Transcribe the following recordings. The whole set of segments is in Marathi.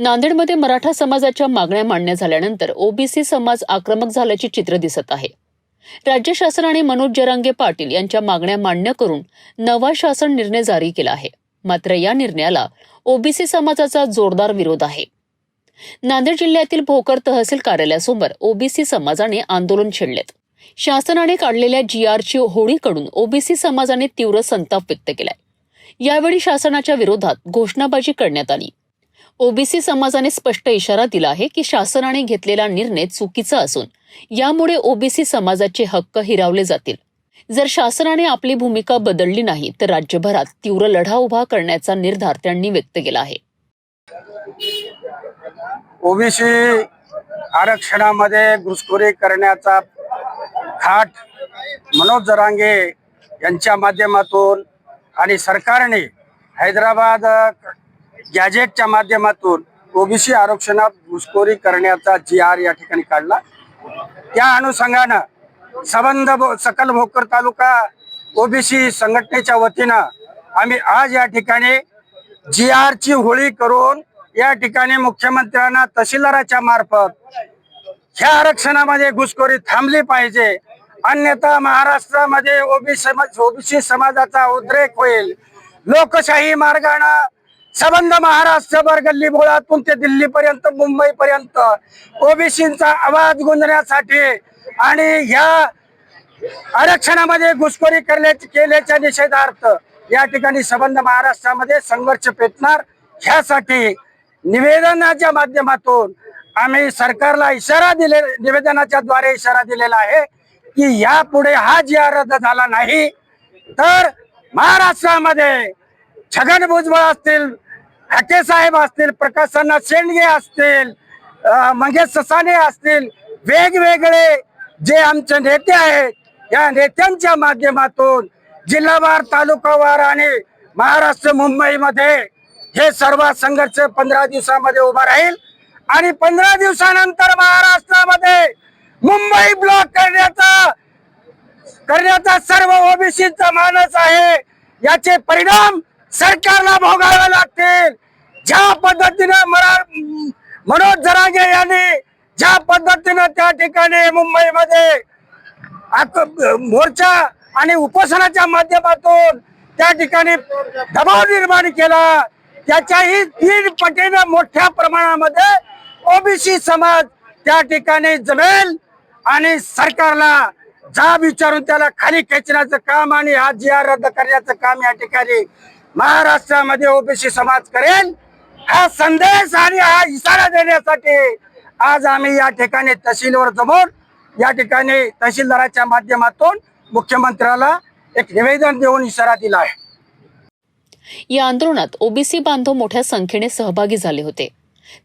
नांदेडमध्ये मराठा समाजाच्या मागण्या मान्य झाल्यानंतर ओबीसी समाज आक्रमक झाल्याचे चित्र दिसत आहे. राज्य शासनाने मनोज जरांगे पाटील यांच्या मागण्या मान्य करून नवा शासन निर्णय जारी केला आहे. मात्र या निर्णयाला ओबीसी समाजाचा जोरदार विरोध आहे. नांदेड जिल्ह्यातील भोकर तहसील कार्यालयासमोर ओबीसी समाजाने आंदोलन छेडलेत. शासनाने काढलेल्या जी आरची होळीकडून ओबीसी समाजाने तीव्र संताप व्यक्त केलाय. यावेळी शासनाच्या विरोधात घोषणाबाजी करण्यात आली. ओबीसी समाजाने स्पष्ट इशारा दिला आहे की शासनाने घेतलेला निर्णय चुकीचा असून यामुळे ओबीसी समाजाचे हक्क हिरावले जातील. जर शासनाने आपली भूमिका बदलली नाही तर राज्यभरात तीव्र लढा उभा करण्याचा निर्धार त्यांनी व्यक्त केला आहे. ओबीसी आरक्षणामध्ये घुसखोरी करण्याचा खाट मनोज जरांगे यांच्या माध्यमातून आणि सरकारने हैदराबाद गॅजेटच्या माध्यमातून ओबीसी आरक्षणात घुसखोरी करण्याचा जी आर या ठिकाणी काढला. त्या अनुषंगानं संबंध भो- सकल भोकर तालुका ओबीसी संघटनेच्या वतीनं आम्ही आज या ठिकाणी जी आरची होळी करून या ठिकाणी मुख्यमंत्र्यांना तहसीलदाराच्या मार्फत ह्या आरक्षणामध्ये घुसखोरी थांबली पाहिजे. अन्यथा महाराष्ट्रामध्ये ओबीसी समाज ओबीसी समाजाचा उद्रेक होईल. लोकशाही मार्गानं संबंध महाराष्ट्रभर गल्ली बोळातून ते दिल्लीपर्यंत मुंबईपर्यंत. ओबीसींचा आवाज गुंजण्यासाठी आणि ह्या आरक्षणामध्ये घुसखोरी करण्याची केल्याच्या निषेधार्थ या ठिकाणी संबंध महाराष्ट्रामध्ये संघर्ष पेटणार. ह्यासाठी निवेदनाच्या माध्यमातून आम्ही सरकारला इशारा दिले निवेदनाच्या द्वारे इशारा दिलेला आहे की यापुढे हा जी रद्द झाला नाही तर महाराष्ट्रामध्ये छगन भुजबळ असतील हाके साहेब असतील प्रकाशना शेंडगे असतील मंगेश ससाने असतील वेगवेगळे जे आमचे नेते आहेत या नेत्यांच्या माध्यमातून जिल्हावार तालुकावार आणि महाराष्ट्र मुंबईमध्ये हे सर्व संघर्ष पंधरा दिवसामध्ये उभा राहील. आणि पंधरा दिवसानंतर महाराष्ट्रामध्ये मुंबई ब्लॉक करण्याचा करण्याचा सर्व ओबीसीचा मानस आहे. याचे परिणाम सरकारला भोगावे लागतील. ज्या पद्धतीनं मरा मनोज जरांगे यांनी ज्या पद्धतीनं त्या ठिकाणी मुंबईमध्ये मोर्चा आणि उपोषणाच्या माध्यमातून त्या ठिकाणी दबाव निर्माण केला त्याच्याही तीन पटीनं मोठ्या प्रमाणामध्ये ओबीसी समाज त्या ठिकाणी जमेल आणि सरकारला जाब विचारून त्याला खाली खेचण्याचं काम आणि हा जी आर रद्द करण्याचं काम या ठिकाणी महाराष्ट्रामध्ये ओबीसी समाज करेल हा संदेश आणि हा इशारा देण्यासाठी आज आम्ही या ठिकाणी तहसीलवर जमून या ठिकाणी तहसीलदाराच्या माध्यमातून मुख्यमंत्र्याला एक निवेदन देऊन इशारा दिला आहे. या आंदोलनात ओबीसी बांधव मोठ्या संख्येने सहभागी झाले होते.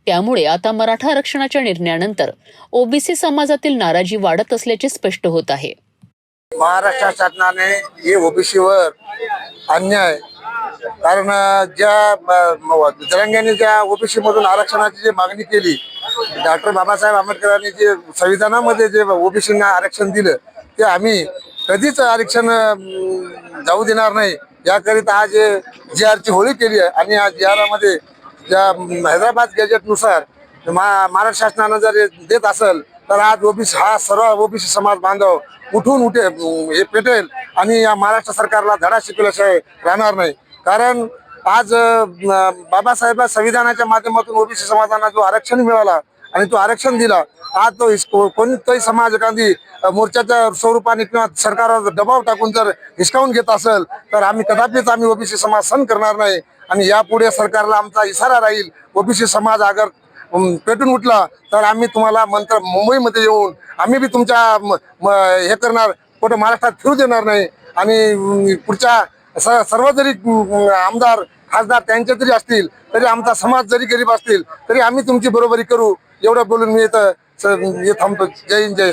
त्यामुळे आता मराठा आरक्षणाच्या निर्णयानंतर ओबीसी समाजातील नाराजी वाढत असल्याचे स्पष्ट होत आहे. महाराष्ट्र शासनाने हे ओबीसीवर अन्याय कारण ज्या जरंग्यांनी ज्या ओबीसी मधून आरक्षणाची जी मागणी केली डॉक्टर बाबासाहेब आंबेडकरांनी जे संविधानामध्ये जे ओबीसींना आरक्षण दिलं ते आम्ही कधीच आरक्षण जाऊ देणार नाही. याकरिता आज जी आरची होळी केली आहे आणि या जी आरामध्ये ज्या हैदराबाद गॅजेटनुसार मा- महाराष्ट्र शासनानं जर देत असेल तर आज ओबीसी हा सर्व ओबीसी समाज बांधव उठून उठे हे पेटेल आणि या महाराष्ट्र सरकारला धडा शिकवल्याशिवाय राहणार नाही. कारण आज बाबासाहेब संविधानाच्या माध्यमातून ओबीसी समाजाला जो आरक्षण मिळाला आणि तो आरक्षण दिला आज तो हिस- को- कोणताही समाज एखादी मोर्चाच्या स्वरूपाने किंवा सरकारवर दबाव टाकून जर हिसकावून घेत असेल तर आम्ही कदापिच आम्ही ओबीसी समाज सण करणार नाही. आणि यापुढे सरकारला आमचा इशारा राहील ओबीसी समाज अगर पेटून उठला तर आम्ही तुम्हाला मंत्र मुंबईमध्ये येऊन आम्ही बी तुमच्या म- हे करणार कुठं महाराष्ट्रात फिरू देणार नाही. आणि पुढच्या सर्व जरी आमदार खासदार त्यांचे जरी असतील तरी आमचा समाज जरी गरीब असतील तरी आम्ही तुमची बरोबरी करू. एवढं बोलून मी इथं थांबतो. जय हिंद जय